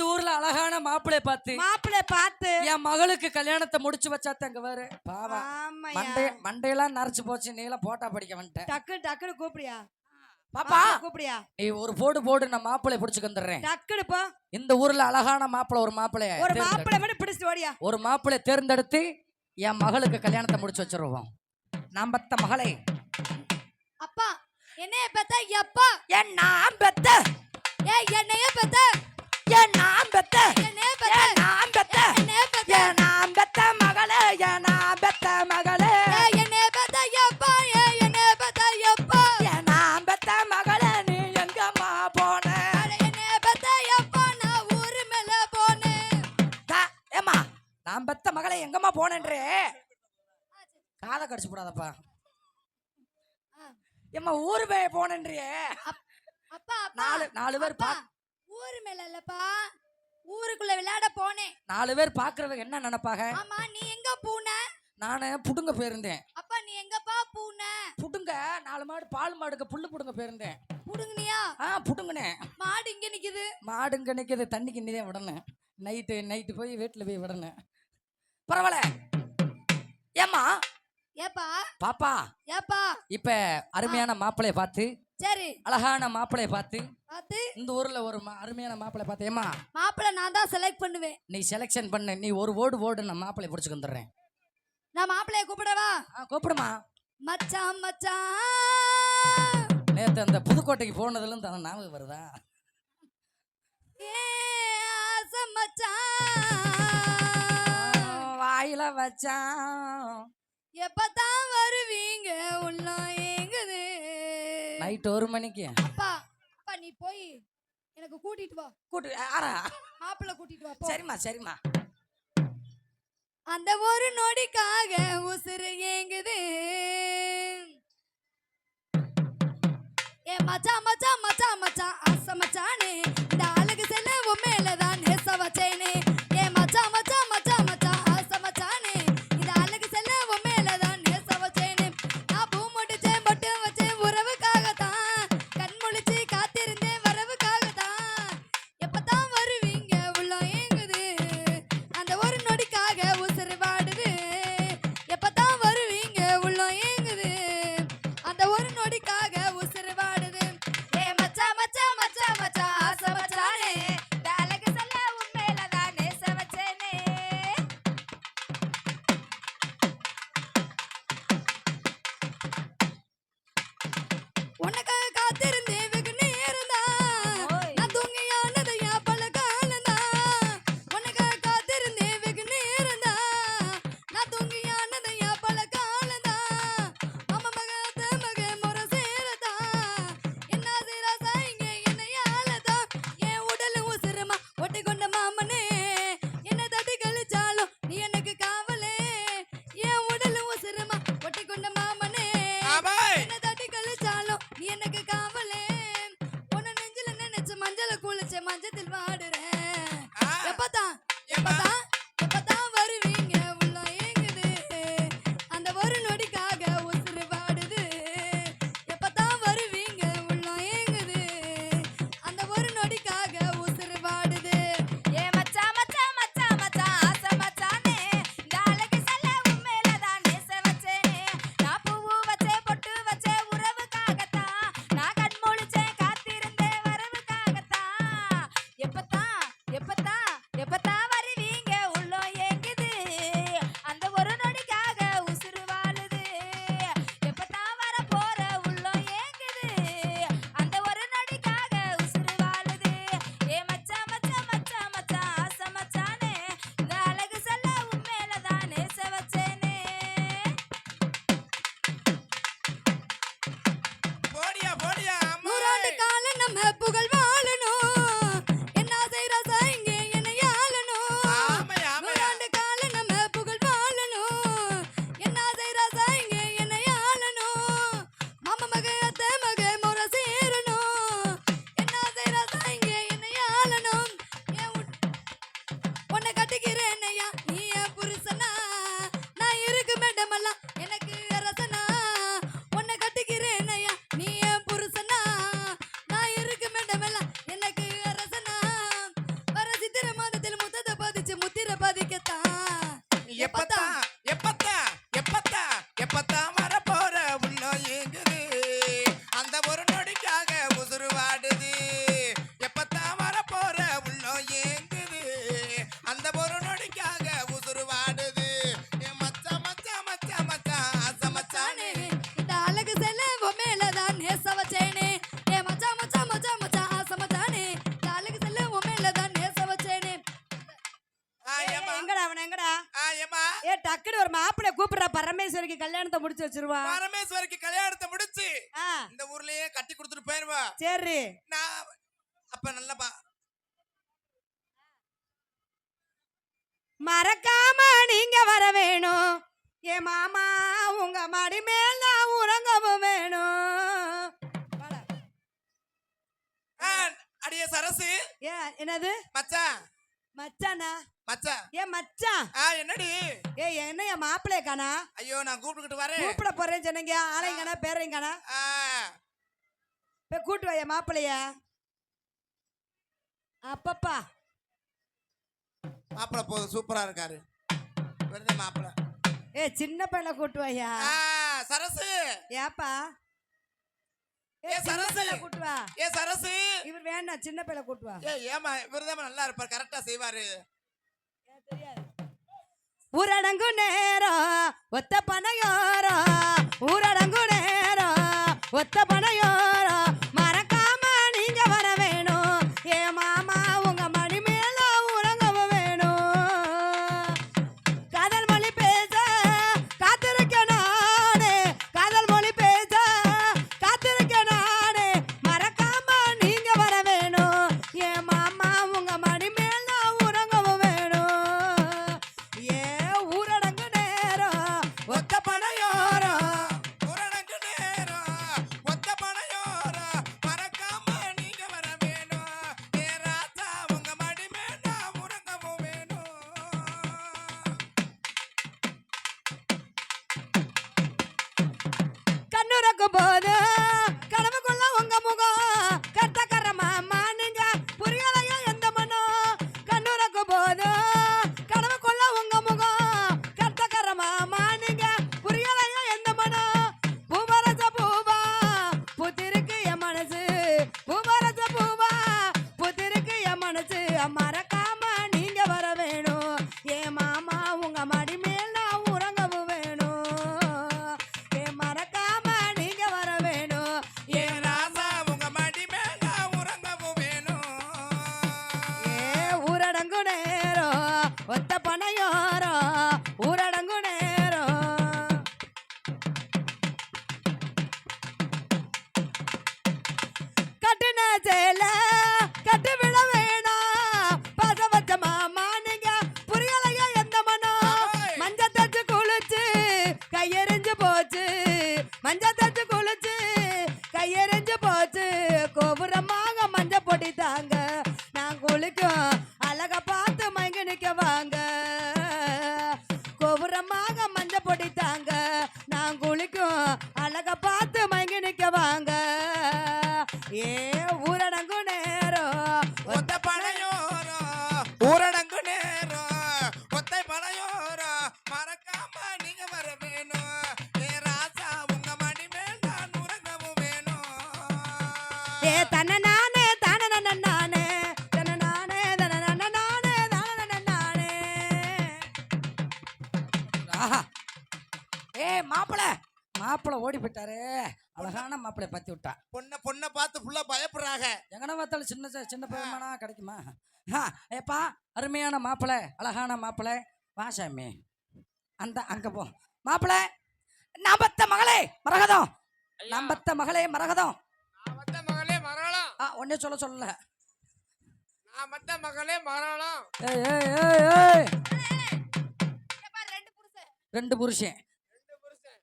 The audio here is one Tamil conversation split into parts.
இந்த ஊர்ல அழகான மாப்பிளைய பார்த்து மாப்பிள்ளை பார்த்து என் மகளுக்கு கல்யாணத்தை முடிச்சு வச்சாத்த அங்க வேறு பாவா. மண்டை மண்டையெல்லாம் நரைச்சு போச்சு நீலாம் போட்டா படிக்க வந்துட்டேன் டக்கு டக்குனு கூப்பிடியா பாப்பா. கூப்பிடியா நீ ஒரு போடு போடு நான் மாப்பிளைய பிடிச்சுக்கு வந்துடுறேன். டக்குனு போ. இந்த ஊர்ல அழகான மாப்பிளை ஒரு மாப்பிளைய ஒரு. மாப்பிள்ளை மட்டும் பிடிச்சிட்டு ஓடியா? ஒரு மாப்பிளைய தேர்ந்தெடுத்து என் மகளுக்கு கல்யாணத்தை முடிச்சு வச்சிருவோம். நான் பெத்த மகளே. அப்பா என்னைய பெத்த எப்பா? என் நான் பெத்த? ஏ என்னைய பெத்த? என் நான் பெத்த என் நான் பெத்த என் நான் பெத்த மகளே நான் பெத்த மகளே. ஏ என்னைய பெத்த எப்பா ஏ என்னைய பெத்த எப்பா. என் நான் பெத்த மகளே நீ எங்கம்மா போன? அட என்னைய பெத்த எப்பா நான் ஊரு மேல போனேன். தா, ஏம்மா நான் பெத்த மகளே எங்கம்மா போனேன்றே? காதை கடிச்சு போடாதப்பா. ஏம்மா ஊரு போய் போனேன்றியே. நாலு நாலு பேர் பா ஊரு மேல இல்லப்பா ஊருக்குள்ள விளையாட போனேன். நாலு பேர் பாக்குறவங்க என்ன நினைப்பாங்க? ஆமா நீ எங்க பூன? நானு புடுங்க போயிருந்தேன். அப்பா நீ எங்கப்பா பூன? புடுங்க நாலு மாடு பால் மாடுக்கு புல்லு புடுங்க போயிருந்தேன். புடுங்கனியா? ஆ புடுங்கினேன். மாடு இங்க நிக்குது. மாடுங்க நிற்கிது தண்ணிக்கு நீதான் விடணும். நைட்டு நைட்டு போய் வீட்டில் போய் விடணும். பரவாயில்ல. ஏம்மா? ஏப்பா? பாப்பா ஏப்பா? இப்ப அருமையான மாப்பிளைய பார்த்து சரி. அழகான மாப்பிளைய பார்த்து. பார்த்து. இந்த ஊர்ல ஒரு அருமையான மாப்பிளைய பார்த்து ஏம்மா மாப்பிள்ளை நான் தான் செலக்ட் பண்ணுவேன். நீ செலெக்ஷன் பண்ணு. நீ ஒரு ஓடு ஓடு நான் மாப்பிளைய பிடிச்சிக்கு வந்துடுறேன். நான் மாப்பிள்ளைய கூப்பிடவா கூப்பிடுமா. மச்சான் மச்சான். நேத்து அந்த புதுக்கோட்டைக்கு போனதுல இருந்து அந்த ஞாபகம் வருதா? வாயில வச்சான். எப்பதான் வருவீங்க? உள்ள ஏங்குது. நைட் ஒரு மணிக்கு. அப்பா அப்பா நீ போய் எனக்கு கூட்டிட்டு வா. கூட்டு யாரா? மாப்பிள்ளை கூட்டிட்டு வா. சரிம்மா சரிம்மா. அந்த ஒரு நொடிக்காக உசுறு ஏங்குது. ஏ மச்சான் மச்சான் மச்சான் மச்சான் ஆசை மச்சானே. இந்த மஞ்சத்தில் எப்பதான் எப்பதான் எப்பத்தான் எப்பத்தான் கல்யாணத்தை முடிச்சு வச்சிருவா. பரமேஸ்வரிக்கு கல்யாணத்தை முடிச்சு இந்த ஊர்லயே கட்டி கொடுத்துட்டு போயிருவா. சரி நான் அப்ப நல்லா மறக்காம நீங்க வர வேணும். ஏ மாமா உங்க மடி மேல் நான் உறங்கவும் வேணும். அடியே சரசு. ஏ என்னது? மச்சான். மச்சானா? மச்சான் ஏ மச்சான் ஆ என்னடி? ஏ என்ன என் மாப்பிள்ளைய காணா? ஐயோ நான் கூப்பிட்டுக்கிட்டு வரேன். கூப்பிட போறேன்னு சொன்னீங்க. ஆளைங்கண்ணா பேரைங்கண்ணா ஆ, போய் கூட்டு வா என் மாப்பிள்ளைய. அப்பப்பா. மாப்பிளை போதும் சூப்பரா இருக்காரு. மாப்பிளை ஏ சின்ன பையனை கூட்டு வாயா? ஆ, சரசு. ஏப்பா? ஏ சரசு. கூட்டு வா. ஏ சரசு. இவர் வேண்டாம் சின்ன பையனை கூட்டு வா. ஏ ஏமா இவர்தான் நல்லா இருப்பார் கரெக்டா செய்வாரு. ஊரடங்கு நேரம் ஒத்த பனையோரம் ஊரடங்கு நேரம் ஒத்த பனையோரம் கோபுரமாக மஞ்ச பொடி தாங்க நான் குளிக்கும் அழக பார்த்து மயங்கி நிக்க வாங்க ஏ ஊரடங்கு நேரம். ஒத்த பழையோரோ ஊரடங்கு நேரம். ஒத்தை பனையோரம் மறக்காம நீங்க வர வேணும். ஏ ராசா உங்க மடி மேல் நான் உறங்கவும் வேணும். ஏ தன்ன மாப்பிள ஓடி போயிட்டாரு அழகான மாப்பிளை பத்தி விட்டா. பொண்ணை பொண்ணை பார்த்து ஃபுல்லா பயப்படுறாங்க. எங்கன பார்த்தாலும் சின்ன சின்ன பையனா கிடைக்குமா? ஏப்பா அருமையான மாப்பிளை அழகான மாப்பிளை. வா சாமி. அந்த அங்க போ. மாப்பிளை நம்பத்த மகளே மரகதம். நம்பத்த மகளே மரகதம். வந்த மகளே மரணம் ஆ ஒன்னே சொல்ல சொல்லல வந்த மகளே மரணம் ஏய் ஏய் ஏய் ஏய். ஏப்பா, ரெண்டு புருஷன். ரெண்டு புருஷன். ரெண்டு புருஷன்.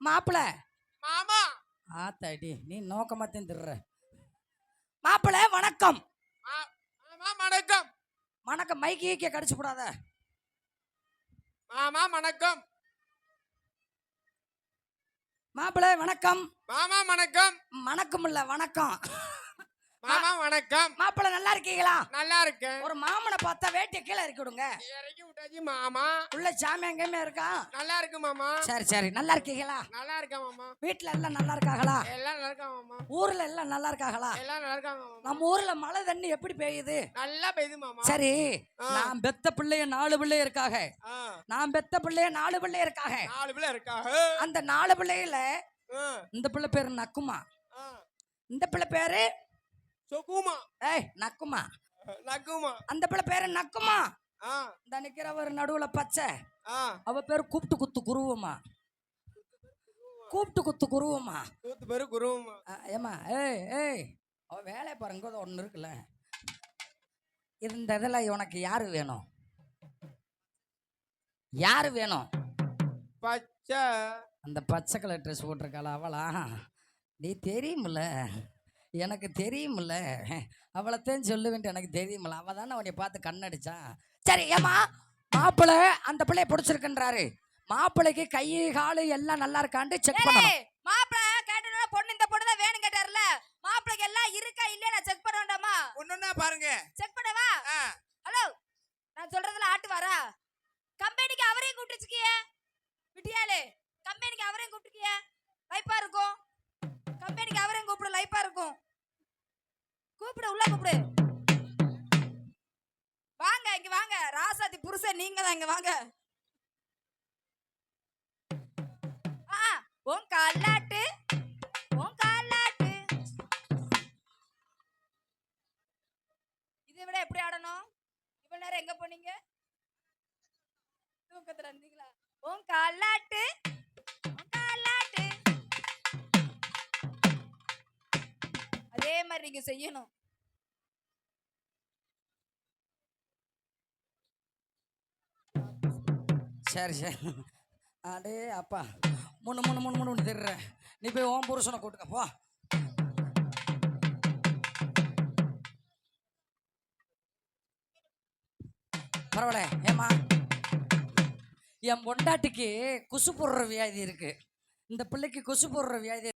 மாப்பிளை. மாமா. ஆத்தாடி நீ நோக்கமாத்தையும் திருற மாப்பிளை வணக்கம். வணக்கம். வணக்கம் மைக்கு ஈக்கிய கடிச்சு கூடாத மாமா வணக்கம். மாப்பிளை வணக்கம். மாமா வணக்கம். வணக்கம் இல்ல வணக்கம். மாமா வணக்கம். மாப்பிள்ளை நல்லா இருக்கீங்களா? நல்லா இருக்கேன். ஒரு மாமனை பார்த்தா வேட்டியை கீழே இறக்கி விடுங்க. இறக்கி விட்டாச்சு மாமா. உள்ள சாமி எங்கேயுமே இருக்கா? நல்லா இருக்கு மாமா. சரி சரி. நல்லா இருக்கீங்களா? நல்லா இருக்கேன் மாமா. வீட்டுல எல்லாம் நல்லா இருக்காங்களா? எல்லாம் நல்லா இருக்காங்க மாமா. ஊர்ல எல்லாம் நல்லா இருக்காங்களா? எல்லாம் நல்லா இருக்காங்க மாமா. நம்ம ஊர்ல மழை தண்ணி எப்படி பெய்யுது? நல்லா பெய்யுது மாமா. சரி. நான் பெத்த பிள்ளைய நாலு பிள்ளை இருக்காக. நான் பெத்த பிள்ளைய நாலு பிள்ளை இருக்காக. நாலு பிள்ளை இருக்கா? அந்த நாலு பிள்ளையில இந்த பிள்ளை பேரு நக்குமா. இந்த பிள்ளை பேரு சொக்குமா ஏய் நக்குமா? நக்குமா அந்த பிள்ளை பேரு நக்குமா? இந்த நிக்கிறவர் நடுவுல பச்சை. அவ பேரு கூப்பிட்டு குத்து குருவமா? கூப்பிட்டு குத்து குருவமா? கூத்து பேரு குருவமா. ஆ, ஏம்மா ஏய் ஏய். அவ வேலையை பாருங்க ஒன்று இருக்குல்ல. இந்த இதில் உனக்கு யாரு வேணும்? யாரு வேணும்? பச்சை. அந்த பச்சை கலர் ட்ரெஸ் போட்டிருக்காளா அவளா? நீ தெரியுமில்ல. எனக்கு தெரியுமில்ல. அவளைத்தான் சொல்லுவேன்ட்டு எனக்கு தெரியுமில்ல. அவள் தானே உன்னை பார்த்து கண்ணடிச்சா. சரி ஏம்மா? மாப்பிள்ளை அந்த பிள்ளைய பிடிச்சிருக்குன்றாரு. மாப்பிள்ளைக்கு கை காலு எல்லாம் நல்லா இருக்கான்ட்டு செக் பண்ணணும். ஏய், மாப்பிள கேட்டா பொண்ணு இந்த பொண்ணு தான் வேணும் கேட்டார்ல மாப்பிளைக்கு எல்லாம் இருக்கா இல்லையா? நான் செக் பண்ண வேண்டாமா ஒன்னொன்னா பாருங்க. செக் பண்ணவா? ஆ, ஹலோ நான் சொல்றதுல ஆட்டு வரா? கம்பெனிக்கு அவரையும் கூப்பிட்டுச்சிக்கிய விட்டியாலே கம்பெனிக்கு அவரையும் கூப்பிட்டுக்கிய லைப்பா இருக்கும். கம்பெனிக்கு அவரையும் கூப்பிடு லைப்பா இருக்கும். கூப்பிடு உள்ள கூப்பிடு. வாங்க இங்க வாங்க. ராசாதி புருஷன் நீங்க தான் இங்க வாங்க. உன் காலாட்டு செய்யணும். சரி சரி. அடே அப்பா. மூணு மூணு மூணு மூணு ஒன்று திடுற நீ போய் ஓம் புருஷனை கூட்டுக்க போ. பரவாயில்ல ஏமா என் பொண்டாட்டிக்கு குசு போடுற வியாதி இருக்கு. இந்த பிள்ளைக்கு கொசு போடுற வியாதி